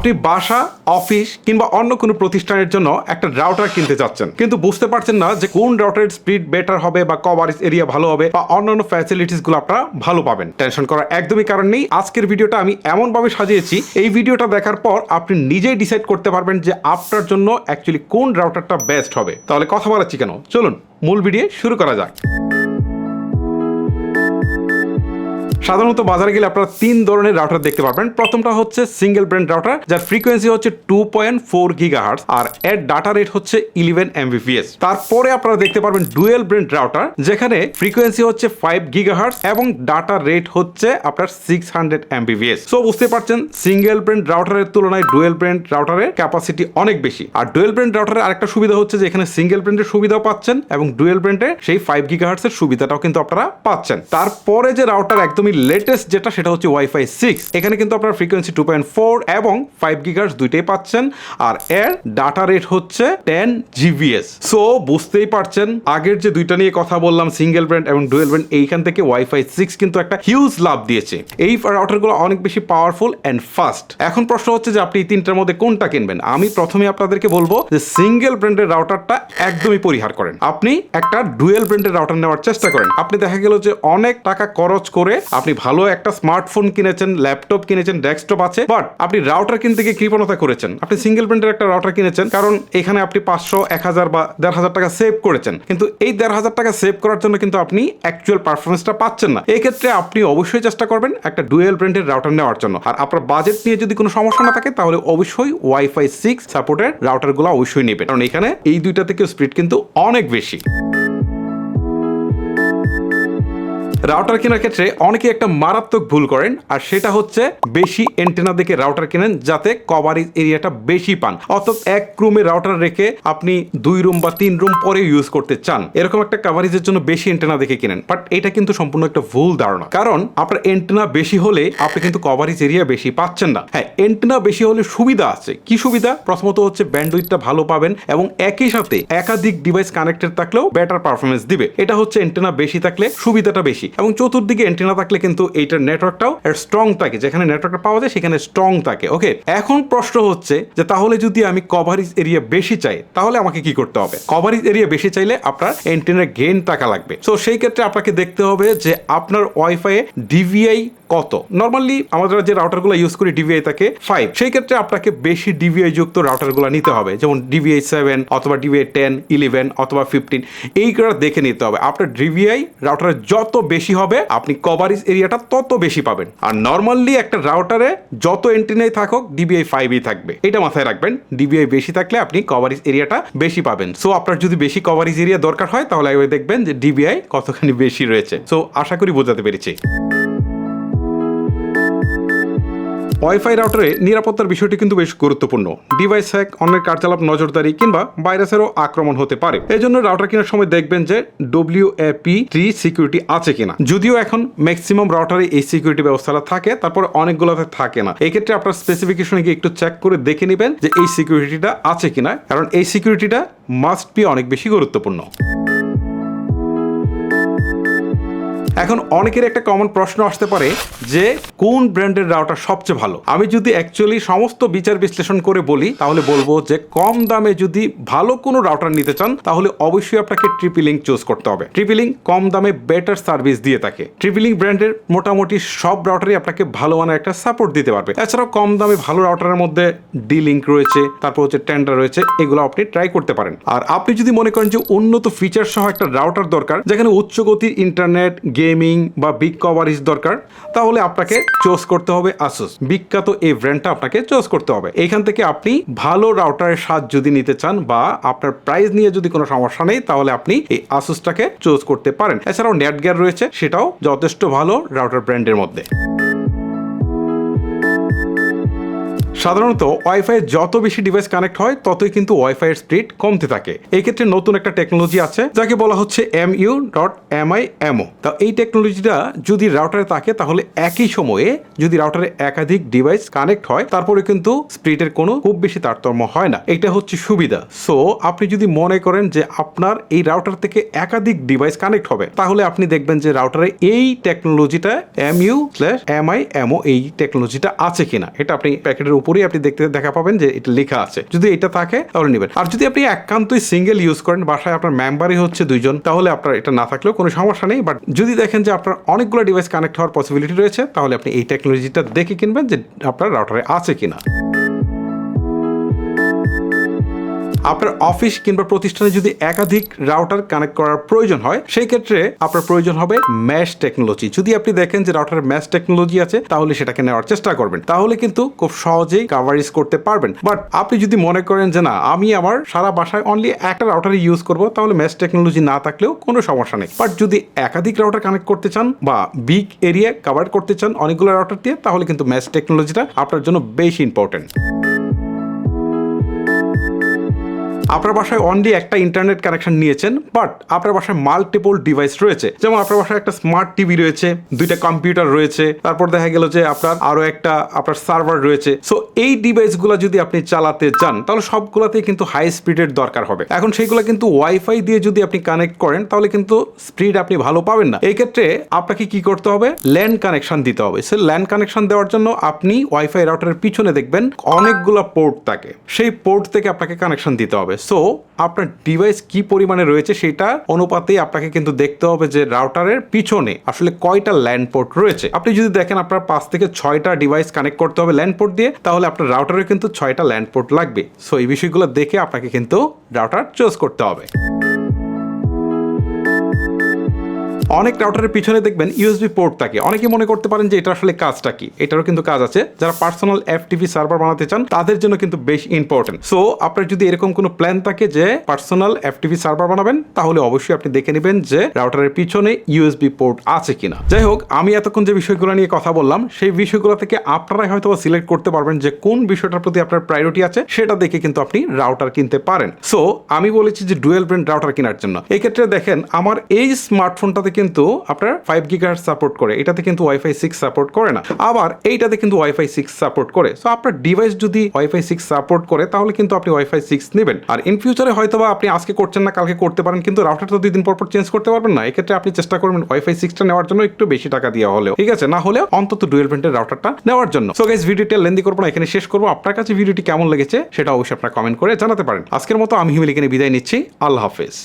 আপনি বাসা, অফিস কিংবা অন্য কোনো প্রতিষ্ঠানের জন্য একটা রাউটার কিনতে চাচ্ছেন কিন্তু বুঝতে পারছেন না যে কোন রাউটারের স্পিড বেটার হবে বা কভারেজ এরিয়া ভালো হবে বা অন্যান্য ফ্যাসিলিটিসগুলো আপনারা ভালো পাবেন। টেনশন করার একদমই কারণ নেই। আজকের ভিডিওটা আমি এমনভাবে সাজিয়েছি, এই ভিডিওটা দেখার পর আপনি নিজেই ডিসাইড করতে পারবেন যে আপনার জন্য অ্যাকচুয়ালি কোন রাউটারটা বেস্ট হবে। তাহলে কথা বলাচ্ছি কেন? চলুন, মূল ভিডিও শুরু করা যাক। সাধারণত বাজারে গেলে আপনারা তিন ধরনের রাউটার দেখতে পারবেন। প্রথমটা হচ্ছে সিঙ্গেল ব্র্যান্ড রাউটার যার ফ্রিকোয়েন্সি হচ্ছে টু পয়েন্ট ফোর গিগাহার্স আর এর ডাটা রেট হচ্ছে ইলেভেন এমবিপিএস তারপরে আপনারা দেখতে পারবেন ডুয়েল ব্র্যান্ড রাউটার যেখানে ফ্রিকোয়েন্সি হচ্ছে ফাইভ গিগাহার্স এবং ডাটা রেট হচ্ছে আপনার সিক্স হান্ড্রেড এমবিপিএস সো বুঝতে পারছেন সিঙ্গেল ব্র্যান্ড রাউটারের তুলনায় ডুয়েল ব্র্যান্ড রাউটারের ক্যাপাসিটি অনেক বেশি। আর ডুয়েল ব্র্যান্ড রাউটারের আরেকটা সুবিধা হচ্ছে যে এখানে সিঙ্গেল ব্র্যান্ডের সুবিধাও পাচ্ছেন এবং ডুয়েল ব্র্যান্ডের সেই ফাইভ গিগাহার্সের সুবিধাটাও কিন্তু আপনারা পাচ্ছেন। তারপরে যে রাউটার একদমই লেটেস্ট যেটা, সেটা হচ্ছে ওয়াইফাই সিক্স এখানে কিন্তু আপনার ফ্রিকোয়েন্সি টু পয়েন্ট ফোর এবং ফাইভ গিগার্স দুইটাই পাচ্ছেন। আর এর ডাটা রেট হচ্ছে টেন জিবিএস সো বুঝতেই পারছেন, আগের যে দুইটা নিয়ে কথা বললাম সিঙ্গেল ব্র্যান্ড এবং ডুয়েল ব্র্যান্ড এইখান থেকে ওয়াইফাই সিক্স কিন্তু একটা হিউজ লাভ দিয়েছে। এই রাউটারগুলো অনেক বেশি পাওয়ারফুল অ্যান্ড ফাস্ট এখন প্রশ্ন হচ্ছে যে, আপনি এই তিনটার মধ্যে কোনটা কিনবেন? আমি প্রথমে আপনাদেরকে বলব যে সিঙ্গেল ব্র্যান্ডের রাউটারটা একদমই পরিহার করেন। আপনি একটা ডুয়েল ব্র্যান্ডের রাউটার নেওয়ার চেষ্টা করেন। আপনি দেখা গেল যে, অনেক টাকা খরচ করে আপনি ভালো একটা স্মার্টফোন কিনেছেন ল্যাপটপ কিনেছেন ডেস্কটপ আছে বাট আপনি রাউটার কিনতে গিয়ে কৃপণতা করেছেন। আপনি সিঙ্গেল ব্র্যান্ডের একটা রাউটার কিনেছেন, কারণ এখানে আপনি পাঁচশো, এক হাজার বা দেড় হাজার টাকা সেভ করেছেন। কিন্তু এই দেড় হাজার টাকা সেভ করার জন্য কিন্তু আপনি অ্যাকচুয়াল পারফরমেন্সটা পাচ্ছেন না। এক্ষেত্রে আপনি অবশ্যই চেষ্টা করবেন একটা ডুয়েল ব্র্যান্ডের রাউটার নেওয়ার জন্য। আর আপনার বাজেট নিয়ে যদি কোনো সমস্যা না থাকে, তাহলে অবশ্যই ওয়াইফাই সিক্স সাপোর্টের রাউটারগুলো অবশ্যই নেবেন। কারণ এখানে এই দুইটা থেকে স্পিড কিন্তু অনেক বেশি। রাউটার কেনার ক্ষেত্রে অনেকে একটা মারাত্মক ভুল করেন, আর সেটা হচ্ছে বেশি এন্টেনা দেখে রাউটার কেনেন যাতে কভারেজ এরিয়াটা বেশি পান। অর্থাৎ এক রুমে রাউটার রেখে আপনি দুই রুম বা তিন রুম পরে ইউজ করতে চান। এরকম একটা কভারেজের জন্য বেশি এন্টেনা দেখে কিনেন। বাট এটা কিন্তু সম্পূর্ণ একটা ভুল ধারণা। কারণ আপনার এন্টেনা বেশি হলে আপনি কিন্তু কভারেজ এরিয়া বেশি পাচ্ছেন না। হ্যাঁ এন্টেনা বেশি হলে সুবিধা আছে। কি সুবিধা? প্রথমত হচ্ছে ব্যান্ডউইথটা ভালো পাবেন এবং একই সাথে একাধিক ডিভাইস কানেক্টেড থাকলেও বেটার পারফরমেন্স দিবে। এটা হচ্ছে এন্টেনা বেশি থাকলে সুবিধাটা বেশি। এবং চতুর্দিকে অ্যান্টেনা থাকলে কিন্তু এইটার নেটওয়ার্কটাও স্ট্রং থাকে। যেখানে নেটওয়ার্কটা পাওয়া যায়, সেখানে স্ট্রং থাকে। ওকে এখন প্রশ্ন হচ্ছে যে, তাহলে যদি আমি কভারেজ এরিয়া বেশি চাই, তাহলে আমাকে কি করতে হবে? কভারেজ এরিয়া বেশি চাইলে আপনার অ্যান্টেনার গেন টাকা লাগবে। সো সেই ক্ষেত্রে আপনাকে দেখতে হবে যে, আপনার ওয়াইফাই ডিভিআই কত? নর্মালি আমরা যে রাউটারগুলো ইউজ করি ডিভিআই থাকে ফাইভ সেই ক্ষেত্রে আপনাকে বেশি ডিভিআই যুক্ত রাউটারগুলো নিতে হবে। যেমন ডিভিআই সেভেন অথবা ডিভিআই টেন ইলেভেন অথবা ফিফটিন এইগুলো দেখে নিতে হবে। আপনার ডিভিআই রাউটারে যত বেশি হবে, আপনি কভারেজ এরিয়াটা তত বেশি পাবেন। আর নর্মালি একটা রাউটারে যত এন্টিনাই থাকুক ডিবিআই ফাইভই থাকবে। এটা মাথায় রাখবেন ডিবিআই বেশি থাকলে আপনি কভারেজ এরিয়াটা বেশি পাবেন। সো আপনার যদি বেশি কভারেজ এরিয়া দরকার হয়, তাহলে দেখবেন যে ডিবিআই কতখানি বেশি রয়েছে। সো আশা করি বোঝাতে পেরেছি। ওয়াইফাই রাউটারে নিরাপত্তার বিষয়টি কিন্তু বেশ গুরুত্বপূর্ণ। ডিভাইস হ্যাক অন্যের কার্যকলাপ নজরদারি কিংবা ভাইরাসেরও আক্রমণ হতে পারে। এই জন্য রাউটার কেনার সময় দেখবেন যে ডব্লিউ এপি থ্রি সিকিউরিটি আছে কিনা। যদিও এখন ম্যাক্সিমাম রাউটারে এই সিকিউরিটি ব্যবস্থাটা থাকে, তারপরে অনেকগুলোতে থাকে না। এই ক্ষেত্রে আপনার স্পেসিফিকেশনে গিয়ে একটু চেক করে দেখে নেবেন যে এই সিকিউরিটিটা আছে কিনা, কারণ এই সিকিউরিটিটা মাস্ট বি অনেক বেশি গুরুত্বপূর্ণ। এখন অনেকের একটা কমন প্রশ্ন আসতে পারে যে কোন ব্র্যান্ডের রাউটার সবচেয়ে ভালো? আমি যদি অ্যাকচুয়ালি সমস্ত বিচার বিশ্লেষণ করে বলি, তাহলে বলব যে কম দামে যদি ভালো কোনো রাউটার নিতে চান, তাহলে অবশ্যই আপনাকে ট্রিপিলিং চুজ করতে হবে। ট্রিপিলিং কম দামে বেটার সার্ভিস দিয়ে থাকে। ট্রিপিলিং ব্র্যান্ডের মোটামুটি সব রাউটারই আপনাকে ভালো মানের একটা সাপোর্ট দিতে পারবে। এছাড়াও কম দামে ভালো রাউটারের মধ্যে ডি লিঙ্ক রয়েছে, তারপর হচ্ছে টেন্ডার রয়েছে, এগুলো আপনি ট্রাই করতে পারেন। আর আপনি যদি মনে করেন যে উন্নত ফিচার সহ একটা রাউটার দরকার, যেখানে উচ্চ গতির ইন্টারনেট গেমিং বা বিগ কভারেজ দরকার, তাহলে আপনাকে চুজ করতে হবে আসুস বিখ্যাত এই ব্র্যান্ডটা আপনাকে চুজ করতে হবে। এখান থেকে আপনি ভালো রাউটারের স্বাদ যদি নিতে চান বা আপনার প্রাইস নিয়ে যদি কোনো সমস্যা নেই, তাহলে আপনি এই আসুসটাকে চোজ করতে পারেন। এছাড়াও নেটগেয়ার রয়েছে, সেটাও যথেষ্ট ভালো রাউটার ব্র্যান্ডের মধ্যে। সাধারণত ওয়াইফাই যত বেশি ডিভাইস কানেক্ট হয়, ততই কিন্তু ওয়াইফাই এর স্পিড কমতে থাকে। এই ক্ষেত্রে নতুন একটা টেকনোলজি আছে, যাকে বলা হচ্ছে M U dot M I MO তা এই টেকনোলজিটা যদি রাউটারে থাকে, তাহলে একই সময়ে যদি রাউটারে একাধিক ডিভাইস কানেক্ট হয়, তারপরে কিন্তু স্পিডের কোনো খুব বেশি তারতম্য হয় না। এটা হচ্ছে সুবিধা। সো আপনি যদি মনে করেন যে আপনার এই রাউটার থেকে একাধিক ডিভাইস কানেক্ট হবে, তাহলে আপনি দেখবেন যে রাউটারে এই টেকনোলজিটা M U slash M I MO এই টেকনোলজিটা আছে কিনা। এটা আপনি প্যাকেটের উপর উপরেই আপনি দেখতে দেখা পাবেন যে এটা লেখা আছে। যদি এটা থাকে, তাহলে নেবেন। আর যদি আপনি একান্তই সিঙ্গেল ইউজ করেন, বাসায় আপনার মেম্বারই হচ্ছে দুইজন, তাহলে আপনার এটা না থাকলেও কোনো সমস্যা নেই। বাট যদি দেখেন যে আপনার অনেকগুলো ডিভাইস কানেক্ট হওয়ার পসিবিলিটি রয়েছে, তাহলে আপনি এই টেকনোলজিটা দেখে কিনবেন যে আপনার রাউটারে আছে কিনা। আপনার অফিস কিংবা প্রতিষ্ঠানে যদি একাধিক রাউটার কানেক্ট করার প্রয়োজন হয়, সেই ক্ষেত্রে আপনার প্রয়োজন হবে ম্যাশ টেকনোলজি যদি আপনি দেখেন যে রাউটার ম্যাশ টেকনোলজি আছে, তাহলে সেটাকে নেওয়ার চেষ্টা করবেন। তাহলে কিন্তু খুব সহজেই কাভারেজ করতে পারবেন। বাট আপনি যদি মনে করেন যে না, আমি আমার সারা বাসায় অনলি একটা রাউটার ইউজ করব, তাহলে ম্যাশ টেকনোলজি না থাকলেও কোনো সমস্যা নেই। বাট যদি একাধিক রাউটার কানেক্ট করতে চান বা বিগ এরিয়া কাভার করতে চান অনেকগুলো রাউটার দিয়ে, তাহলে কিন্তু ম্যাশ টেকনোলজিটা আপনার জন্য বেশি ইম্পর্টেন্ট আপনার বাসায় অনলি একটা ইন্টারনেট কানেকশন নিয়েছেন বাট আপনার বাসায় মাল্টিপল ডিভাইস রয়েছে। যেমন আপনার বাসায় একটা স্মার্ট টিভি রয়েছে, দুইটা কম্পিউটার রয়েছে, তারপর দেখা গেল যে আপনার আরও একটা, আপনার সার্ভার রয়েছে। সো এই ডিভাইসগুলো যদি আপনি চালাতে চান তাহলে সবগুলোতেই কিন্তু হাই স্পিডের দরকার হবে। এখন সেইগুলো কিন্তু ওয়াইফাই দিয়ে যদি আপনি কানেক্ট করেন, তাহলে কিন্তু স্পিড আপনি ভালো পাবেন না। এই ক্ষেত্রে আপনাকে কি করতে হবে? ল্যান্ড কানেকশন দিতে হবে। সে ল্যান্ড কানেকশন দেওয়ার জন্য আপনি ওয়াইফাই রাউটারের পিছনে দেখবেন অনেকগুলো পোর্ট থাকে। সেই পোর্ট থেকে আপনাকে কানেকশন দিতে হবে। সো আপনার ডিভাইস কি পরিমাণে রয়েছে সেটা অনুপাতেই আপনাকে কিন্তু দেখতে হবে যে রাউটারের পিছনে আসলে কয়টা ল্যান্ড পোর্ট রয়েছে। আপনি যদি দেখেন আপনার পাঁচ থেকে ছয়টা ডিভাইস কানেক্ট করতে হবে ল্যান্ড পোর্ট দিয়ে, তাহলে আপনার রাউটারে কিন্তু ছয়টা ল্যান্ড পোর্ট লাগবে। সো এই বিষয়গুলো দেখে আপনাকে কিন্তু রাউটার চুজ করতে হবে। অনেক রাউটারের পিছনে দেখবেন ইউএসবি পোর্ট থাকে। অনেকে মনে করতে পারেন যে এটা আসলে কাজটা কি? এটারও কিন্তু কাজ আছে। যারা পার্সোনাল এফটিভি সার্ভার বানাতে চান, তাদের জন্য কিন্তু বেশ ইম্পর্টেন্ট সো আপনার যদি এরকম কোনো প্ল্যান থাকে যে পার্সোনাল এফটিভি সার্ভার বানাবেন, তাহলে অবশ্যই আপনি দেখে নেবেন যে রাউটারের পিছনে ইউএসবি পোর্ট আছে কিনা। যাই হোক, আমি এতক্ষণ যে বিষয়গুলো নিয়ে কথা বললাম, সেই বিষয়গুলো থেকে আপনারাই হয়তো সিলেক্ট করতে পারবেন যে কোন বিষয়টার প্রতি আপনার প্রায়োরিটি আছে, সেটা দেখে কিন্তু আপনি রাউটার কিনতে পারেন। সো আমি বলেছি যে ডুয়েল ব্র্যান্ড রাউটার কেনার জন্য। এক্ষেত্রে দেখেন, আমার এই স্মার্টফোনটাতে কিন্তু আপনার ফাইভ গিগার সাপোর্ট করে। এটাতে কিন্তু ওয়াইফাই সিক্স সাপোর্ট করে না। আবার এইটাতে কিন্তু ওয়াইফাই সিক্স সাপোর্ট করে। সো আপনার ডিভাইস যদি ওয়াইফাই সিক্স সাপোর্ট করে, তাহলে কিন্তু আপনি ওয়াইফাই সিক্স নেবেন। আর ইন ফিউচারে হয়তো বা আপনি আজকে করছেন না, কালকে করতে পারেন, কিন্তু রাউটার তো দুই দিন পর পর চেঞ্জ করতে পারবেন না। এক্ষেত্রে আপনি চেষ্টা করবেন ওয়াইফাই সিক্সটা নেওয়ার জন্য একটু বেশি টাকা দেওয়া হলেও। ঠিক আছে? না হলে অন্তত ডুয়েল ব্র্যান্ডের রাউটারটা নেওয়ার জন্য। সো গাইজ ভিডিওটা লেন্দি করব না, এখানে শেষ করব। আপনার কাছে ভিডিওটি কেমন লেগেছে, সেটা অবশ্যই আপনার কমেন্ট করে জানাতে পারেন। আজকের মতো আমি হিমিলিকে বিদায় নিচ্ছি। আল্লাহ হাফেজ।